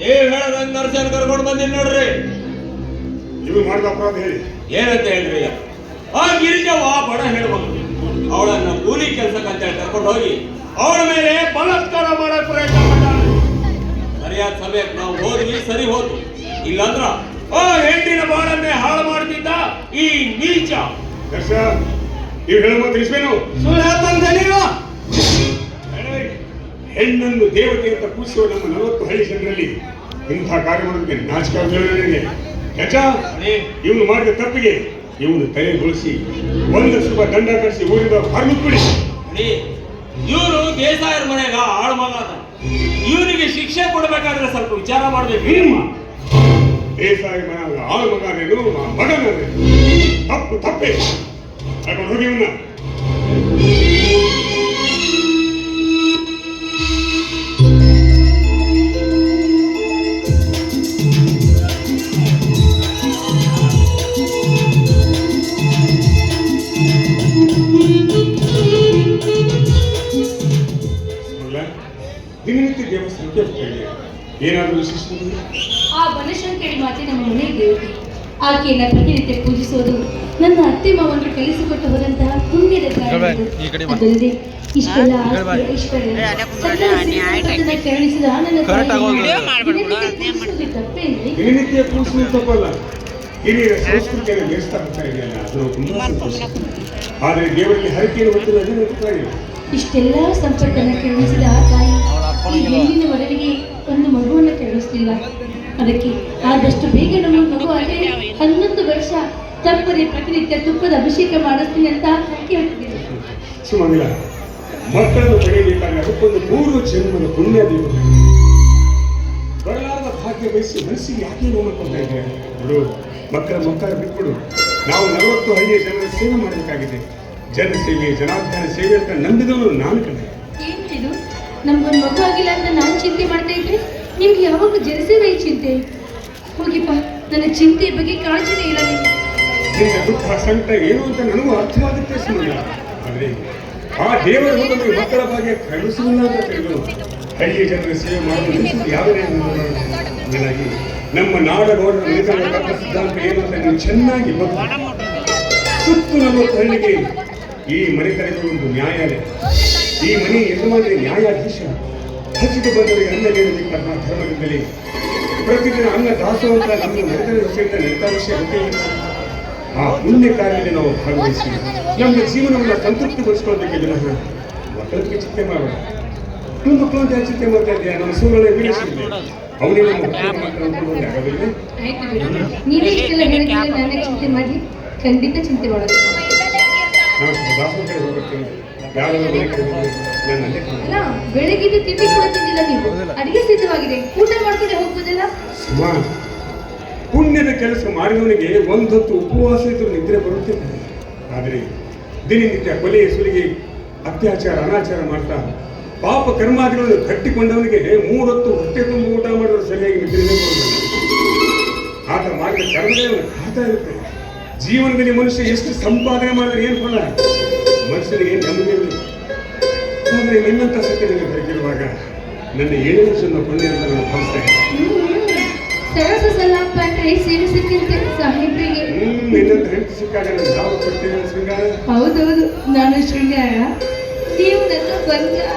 ನೀವ್ ಹೇಳದಂಗ್ ನರ್ಸನ್ ಕರ್ಕೊಂಡು ಬಂದಿನಿ ನೋಡ್ರಿ. ನೀವು ಮಾಡಿದ ಅಪರಾಧ ಹೇಳಿ. ಏನಂತ ಹೇಳ್ರಿ ಆ ಗಿರಿಜವ್ವ ಬಡ ಹೇಳ್ಬೋದು. ಅವಳನ್ನ ಕೂಲಿ ಕೆಲ್ಸಕ್ಕಂತ ಹೇಳಿ ಕರ್ಕೊಂಡು ಹೋಗಿ ಅವಳ ಮೇಲೆ ಬಲಾತ್ಕಾರ ಮಾಡಕ್ ಪ್ರಯತ್ನ ಮಾಡ ಸರಿಯಾದ ಸಮಯಕ್ಕೆ ನಾವು ಹೋದ್ವಿ ಸರಿ ಹೋದ್ವಿ ಇಲ್ಲಾಂದ್ರ ಆ ಹೆಂಡಿನ ಬಾಳನ್ನೇ ಹಾಳು ಮಾಡ್ತಿದ್ದ ಈ ನೀಚ. ದರ್ಶ ನೀವು ಹೇಳೋ ಮಾತು ನಿಜವೇನು? ಸುಳ್ಳು ಹೇಳ್ತಂತ ನೀವು? ಹೆಣ್ಣನ್ನು ದೇವತೆ ಅಂತ ಪೂಜಿಸುವ ನಮ್ಮ ನಲವತ್ತು ಹಳ್ಳಿ ಜನರಲ್ಲಿ ಇಂಥ ಕಾರ್ಯ ಮಾಡೋದಕ್ಕೆ ನಾಚಿಕೆ ಗಜ ಇವನು ಮಾಡಿದ ತಪ್ಪಿಗೆ ಇವನು ತಲೆಗೊಳಿಸಿ ಒಂದು ಸ್ವಲ್ಪ ದಂಡ ಕಳಿಸಿ ಊರಿಂದ ಹೊರಬಿಟ್ಬಿಡಿ ಇವರು ದೇಸಾಯರ ಮನೆಗ ಆಳು ಮಗ ಇವರಿಗೆ ಇವನಿಗೆ ಶಿಕ್ಷೆ ಕೊಡಬೇಕಾದ್ರೆ ಸ್ವಲ್ಪ ವಿಚಾರ ಮಾಡಬೇಕು ದೇಸಾಯಿ ಮನೆಯಾಗ ಆಳು ಮಗನೇನು ಮಗನೇನು ತಪ್ಪು ತಪ್ಪೇ. ಕರ್ಕೊಂಡು ಹೋಗಿ ಇವನ್ನ. ದಿನನಿತ್ಯ ದೇವಸ್ಥಾನಕ್ಕೆ ಹೋಗ್ತಾ ಇದ್ದೀಯ. ಏನಾದರೂ ವಿಶಿಷ್ಟ ಆ ಬನಶಂಕರಿ ಮಾತೆ ನಮ್ಮ ಮನೆ ದೇವತೆ. ಆಕೆಯನ್ನ ಪ್ರತಿನಿತ್ಯ ಪೂಜಿಸೋದು ನನ್ನ ಅತ್ತೆ ಮಾವನು ಕಲಿಸಿಕೊಟ್ಟು ಹೋದಂತಹ ಪುಣ್ಯದ ಕಾರ್ಯ ಈ ಕಡೆ ಬಾ. ಅದಲ್ಲದೆ ಇಷ್ಟೆಲ್ಲ ಕರುಣಿಸಿದ ನನ್ನ ಕರೆಕ್ಟ್ ಆಗೋದು. ತಾಯಿಯನ್ನು ವಿಡಿಯೋ ದಿನನಿತ್ಯ ಪೂಜಿಸೋದು ತಪ್ಪೇನ್ರಿ? ದಿನನಿತ್ಯ ಕೂಸಲು ತಪ್ಪಲ್ಲ. ಹಿರಿಯರ ಸಂಸ್ಕೃತಿಯನ್ನು ಬೆಳೆಸ್ತಾ ಹೋಗ್ತಾ ಇದೆಯಲ್ಲ ಅದು ಆದರೆ ದೇವರಿಗೆ ಹರಕೆಯನ್ನು ಹೊತ್ತು ಅದನ್ನು ಇಷ್ಟೆಲ್ಲ ಕರುಣಿಸಿದ ಆ ತಾಯಿ ಈ ಹೆಣ್ಣಿನ ಒಡಲಿಗೆ ಒಂದು ಮಗುವನ್ನು ಕರುಣಿಸಲಿಲ್ಲ ಅದಕ್ಕೆ ಆದಷ್ಟು ಬೇಗ ನಮ್ಮ ಮಗು ಆದರೆ ಹನ್ನೊಂದು ವರ್ಷ ತಪ್ಪದೆ ಪ್ರತಿನಿತ್ಯ ತುಪ್ಪದ ಅಭಿಷೇಕ ಮಾಡಿಸ್ತೀನಿ ಅಂತ ಕೇಳ್ತಿದ್ದೀನಿ. ಸುಮಂಗಲ ಮಕ್ಕಳನ್ನು ಪಡೆಯಬೇಕಾದ್ರೆ ಅದಕ್ಕೊಂದು ಮೂರು ಜನ್ಮದ ಪುಣ್ಯ ದೇವರು ಬರಲಾರದ ಭಾಗ್ಯ ಬಯಸಿ ಮನಸ್ಸಿಗೆ ಯಾಕೆ ನೋವು ಮಾಡ್ಕೊಳ್ತಾ ಇದ್ದಾರೆ ಬಿಡು ಮಕ್ಕಳ ಮಕ್ಕಳ ಬಿಟ್ಬಿಡು. ನಾವು ನಲವತ್ತು ಹಳ್ಳಿಯ ಜನರ ಸೇವೆ ಮಾಡಬೇಕಾಗಿದೆ. ಜನ ಸೇವೆ ಜನಾರ್ದನ ಸೇವೆ ಅಂತ ನಂಬಿದವರು ನಾನು ಕಡೆ ನಮ್ಗೊಂದು ಮಗು ಆಗಿಲ್ಲ ಅಂತ ನಾನು ಚಿಂತೆ ಮಾಡ್ತಾ ಇದ್ರೆ ನಿಮ್ಗೆ ಯಾವಾಗ ಜನಿಸಿದ ಈ ಚಿಂತೆ. ಹೋಗಿಪ್ಪ, ನನ್ನ ಚಿಂತೆ ಬಗ್ಗೆ ಕಾಳಜಿನೇ ಇಲ್ಲ ನಿನ್ನ ದುಃಖ ಏನು ಅಂತ ನನಗೂ ಅರ್ಥವಾಗುತ್ತೆ ಸುಮ್ಮನೆ ಆ ದೇವರು ನಮಗೆ ಮಕ್ಕಳ ಬಗ್ಗೆ ಕರುಣಿಸಲಿಲ್ಲ ಅಂತ ತಿಳಿದು ಹಳ್ಳಿಯ ಜನರ ಸೇವೆ ಮಾಡುವುದು ಯಾವುದೇ ನನಗೆ ನಮ್ಮ ನಾಡ ಮನೆತನದ ಸಿದ್ಧಾಂತ ನೀವು ಚೆನ್ನಾಗಿ ಗೊತ್ತು. ಸುತ್ತು ನಮ್ಮ ಕಣ್ಣಿಗೆ ಈ ಮನೆತನದ ಒಂದು ನ್ಯಾಯಾಲಯ ಈ ಮನೆ ಯಜಮಾನರ ನ್ಯಾಯಾಧೀಶ. ಹಸಿದು ಬಂದವರಿಗೆ ಅನ್ನ ನೀಡಲಿ ನಮ್ಮ ಧರ್ಮದಿಂದಲೇ. ಪ್ರತಿದಿನ ಅನ್ನ ದಾಸೋಹ ನಮ್ಮ ನಡೆದ ವಿಷಯದ ನಿರ್ಧಾರಿಸಿ ಆ ಪುಣ್ಯ ಕಾರ್ಯದಲ್ಲಿ ನಾವು ಭಾಗವಹಿಸಿ ನಮ್ಮ ಜೀವನವನ್ನು ಸಂತೃಪ್ತಿಗೊಳಿಸ್ಕೊಳ್ಳೋದಕ್ಕೆ ಜನ ಮಕ್ಕಳಿಗೆ ಚಿಂತೆ ಮಾಡೋಣ ನಿಮ್ಮ ಮಕ್ಕಳು ಅಂತ ಚಿಂತೆ ಮಾಡ್ತಾ ಇದೆಯಾ ನಮ್ಮ ಸೂರಳೆ ವೀರೇಶಿದೆ ಅವನಿಗೆ ನಮ್ಮ ಮಕ್ಕಳ ಆಗೋದಿಲ್ಲ. ನೀವೇ ಚಿಂತೆ ಮಾಡಿ ಖಂಡಿತ ಚಿಂತೆ ಮಾಡೋದು. ಯಾರೋ ಬೆಳಗಿದ್ದು ತಿಂಡಿ ಕೂಡ ತಿಂದಿಲ್ಲ ನೀವು. ಅಡಿಗೆ ಸಿದ್ಧವಾಗಿದೆ. ಊಟ ಮಾಡ್ಕೊಂಡು ಹೋಗ್ಬೋದಲ್ಲ? ಸುಮಾ ಪುಣ್ಯದ ಕೆಲಸ ಮಾಡಿದವನಿಗೆ ಒಂದೊತ್ತು ಉಪವಾಸ ಇದ್ರೂ ನಿದ್ರೆ ಬರುತ್ತೆ. ಆದರೆ ದಿನನಿತ್ಯ ಕೊಲೆ ಸುಲಿಗೆ ಅತ್ಯಾಚಾರ ಅನಾಚಾರ ಮಾಡ್ತಾ ಪಾಪ ಕರ್ಮಾದಿಗಳನ್ನು ಕಟ್ಟಿಕೊಂಡವನಿಗೆ ಮೂರೊತ್ತು ಹೊಟ್ಟೆ ತುಂಬ ಊಟ ಮಾಡಿದ್ರೆ ಸರಿಯಾಗಿ ನಿದ್ರೆ ಆತ ಮಾಡಿದ ಕರ್ಮವೇ ಅವನ ಖಾತಾ ಇರುತ್ತೆ. ಜೀವನದಲ್ಲಿ ಮನುಷ್ಯ ಎಷ್ಟು ಸಂಪಾದನೆ ಮಾಡಿದ್ರೆ ಏನು ಫಲ? ಮನುಷ್ಯನಿಗೆ ನೆಮ್ಮದಿ ಇರಲಿ. ಆದರೆ ನಿನ್ನಂಥ ಸತ್ಯದಲ್ಲಿ ಬರೆದಿರುವಾಗ ನನ್ನ ಏಳು ವರ್ಷದ ಪುಣ್ಯ ಅಂತ ನಾನು ಭಾವಿಸ್ತೇನೆ ಸರಸ ಸಲಾಪ ಅಂದ್ರೆ ಸೇವೆ ಸಿಕ್ಕಿರುತ್ತೆ ಸಾಹೇಬ್ರಿಗೆ ನಿನ್ನಂತ ಹೆಂಡತಿ ಸಿಕ್ಕಾಗ ನಾನು ಯಾವ ಕೊಡ್ತೇನೆ ಶೃಂಗಾರ? ಹೌದೌದು ನಾನು ಶೃಂಗಾರ. ನೀವು ನನ್ನ ಬಂಗಾರ.